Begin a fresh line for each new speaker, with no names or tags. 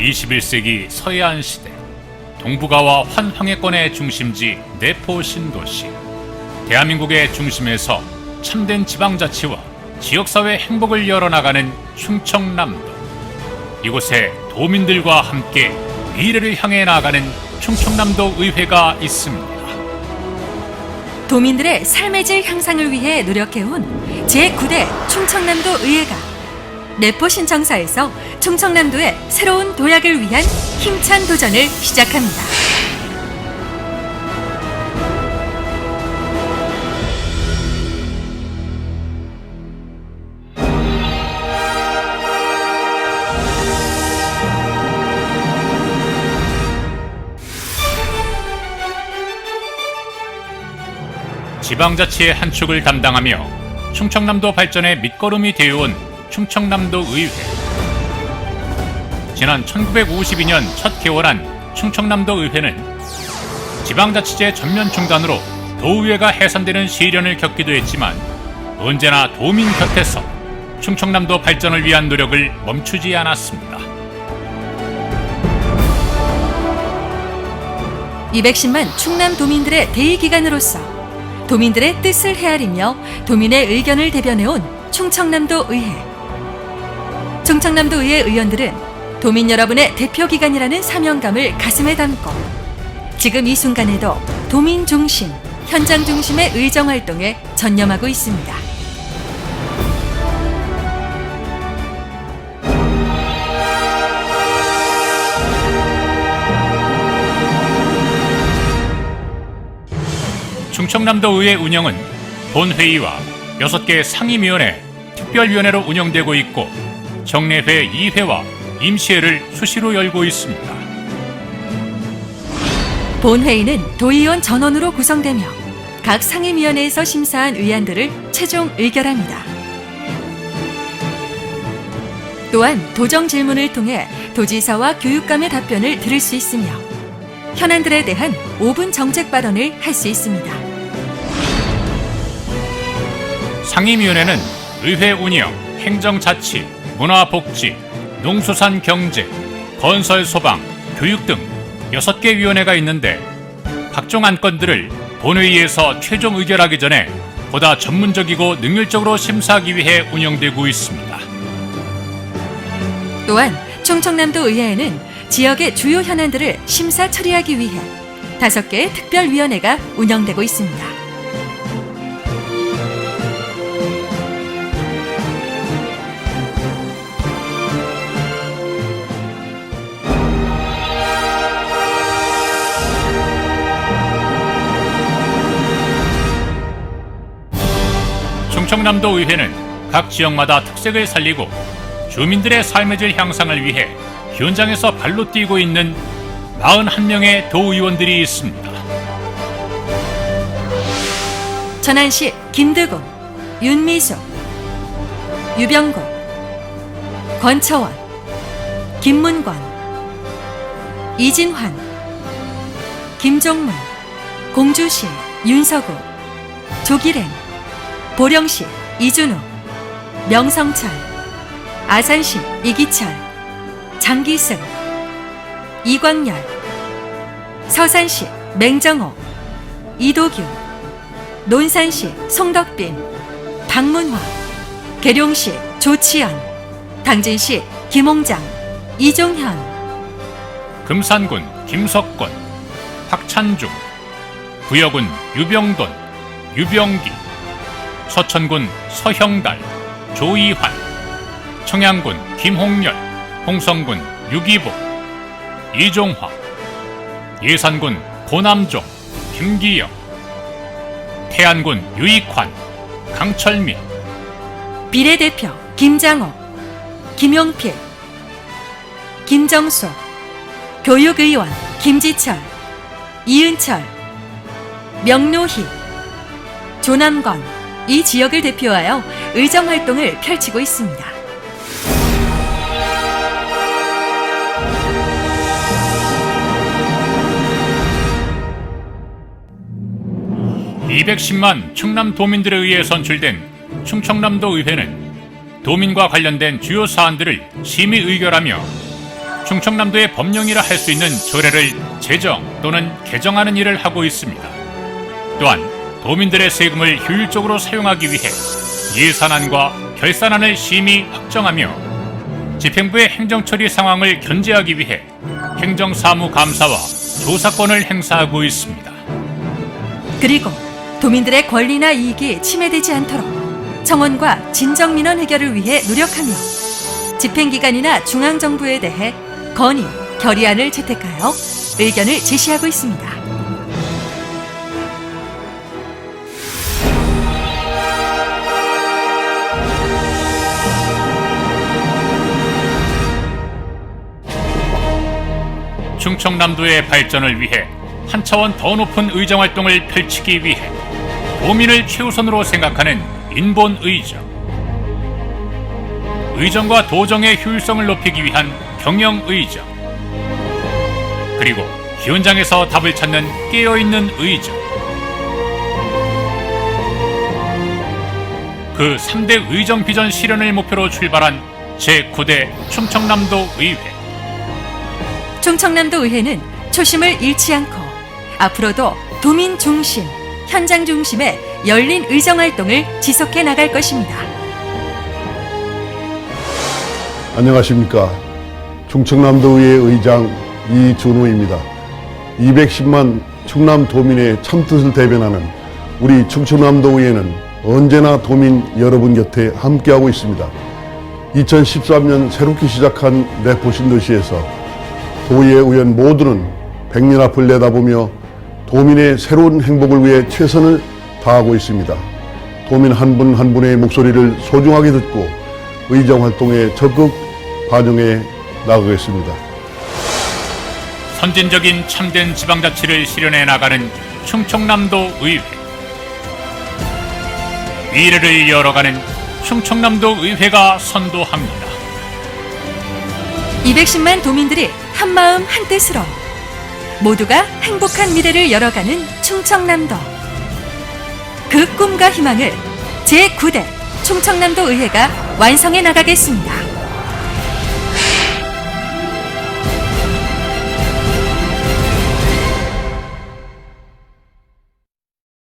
21세기 서해안 시대. 동북아와 환황해권의 중심지 내포 신도시. 대한민국의 중심에서 참된 지방자치와 지역사회 행복을 열어나가는 충청남도. 이곳에 도민들과 함께 미래를 향해 나아가는 충청남도 의회가 있습니다.
도민들의 삶의 질 향상을 위해 노력해온 제9대 충청남도 의회가 내포 신청사에서 충청남도의 새로운 도약을 위한 힘찬 도전을 시작합니다.
지방자치의 한 축을 담당하며 충청남도 발전의 밑거름이 되어온 충청남도 의회. 지난 1952년 첫 개원한 충청남도 의회는 지방자치제 전면 중단으로 도의회가 해산되는 시련을 겪기도 했지만 언제나 도민 곁에서 충청남도 발전을 위한 노력을 멈추지 않았습니다.
210만 충남 도민들의 대의기관으로서 도민들의 뜻을 헤아리며 도민의 의견을 대변해온 충청남도 의회. 충청남도 의회 의원들은 도민 여러분의 대표기관이라는 사명감을 가슴에 담고 지금 이 순간에도 도민 중심, 현장 중심의 의정 활동에 전념하고 있습니다.
충청남도 의회 운영은 본회의와 6개 상임위원회, 특별위원회로 운영되고 있고 정례회 2회와 임시회를 수시로 열고 있습니다.
본회의는 도의원 전원으로 구성되며 각 상임위원회에서 심사한 의안들을 최종 의결합니다. 또한 도정 질문을 통해 도지사와 교육감의 답변을 들을 수 있으며 현안들에 대한 5분 정책 발언을 할 수 있습니다.
상임위원회는 의회 운영, 행정자치, 문화복지, 농수산경제, 건설소방, 교육 등 6개 위원회가 있는데 각종 안건들을 본회의에서 최종 의결하기 전에 보다 전문적이고 능률적으로 심사하기 위해 운영되고 있습니다.
또한 충청남도 의회에는 지역의 주요 현안들을 심사 처리하기 위해 다섯 개의 특별위원회가 운영되고 있습니다.
충청남도 의회는 각 지역마다 특색을 살리고 주민들의 삶의 질 향상을 위해 현장에서 발로 뛰고 있는 41명의 도의원들이 있습니다.
천안시 김드곤, 윤미숙, 유병국, 권처원, 김문권, 이진환, 김종문, 공주시 윤서구, 조기랭, 보령시 이준우, 명성철, 아산시 이기철, 장기승, 이광열, 서산시 맹정호, 이도규, 논산시 송덕빈, 박문화, 계룡시 조치현, 당진시 김홍장, 이종현,
금산군 김석권, 박찬중, 부여군 유병돈, 유병기, 서천군 서형달, 조이환, 청양군 김홍열, 홍성군 유기복, 이종화, 예산군 고남종, 김기영, 태안군 유익환, 강철민,
비례대표 김장호, 김용필, 김정수, 교육의원 김지철, 이은철, 명노희, 조남건 이 지역을 대표하여 의정 활동을 펼치고 있습니다.
210만 충남 도민들에 의해 선출된 충청남도 의회는 도민과 관련된 주요 사안들을 심의 의결하며 충청남도의 법령이라 할 수 있는 조례를 제정 또는 개정하는 일을 하고 있습니다. 또한 도민들의 세금을 효율적으로 사용하기 위해 예산안과 결산안을 심의 확정하며 집행부의 행정처리 상황을 견제하기 위해 행정사무감사와 조사권을 행사하고 있습니다.
그리고 도민들의 권리나 이익이 침해되지 않도록 청원과 진정민원 해결을 위해 노력하며 집행기관이나 중앙정부에 대해 건의, 결의안을 채택하여 의견을 제시하고 있습니다.
충청남도의 발전을 위해 한 차원 더 높은 의정 활동을 펼치기 위해 도민을 최우선으로 생각하는 인본 의정. 의정과 도정의 효율성을 높이기 위한 경영 의정. 그리고 현장에서 답을 찾는 깨어있는 의정. 그 3대 의정 비전 실현을 목표로 출발한 제9대 충청남도 의회.
충청남도 의회는 초심을 잃지 않고 앞으로도 도민 중심, 현장 중심의 열린 의정 활동을 지속해 나갈 것입니다.
안녕하십니까. 충청남도의회 의장 이준호입니다. 210만 충남 도민의 참뜻을 대변하는 우리 충청남도의회는 언제나 도민 여러분 곁에 함께하고 있습니다. 2013년 새롭게 시작한 내포신도시에서 도의회 의원 모두는 100년 앞을 내다보며 도민의 새로운 행복을 위해 최선을 다하고 있습니다. 도민 한분한 분의 목소리를 소중하게 듣고 의정 활동에 적극 반영해 나가겠습니다.
선진적인 참된 지방자치를 실현해 나가는 충청남도 의회. 미래를 열어가는 충청남도 의회가 선도합니다.
210만 도민들이 한마음 한뜻으로 모두가 행복한 미래를 열어가는 충청남도. 그 꿈과 희망을 제9대 충청남도 의회가 완성해 나가겠습니다.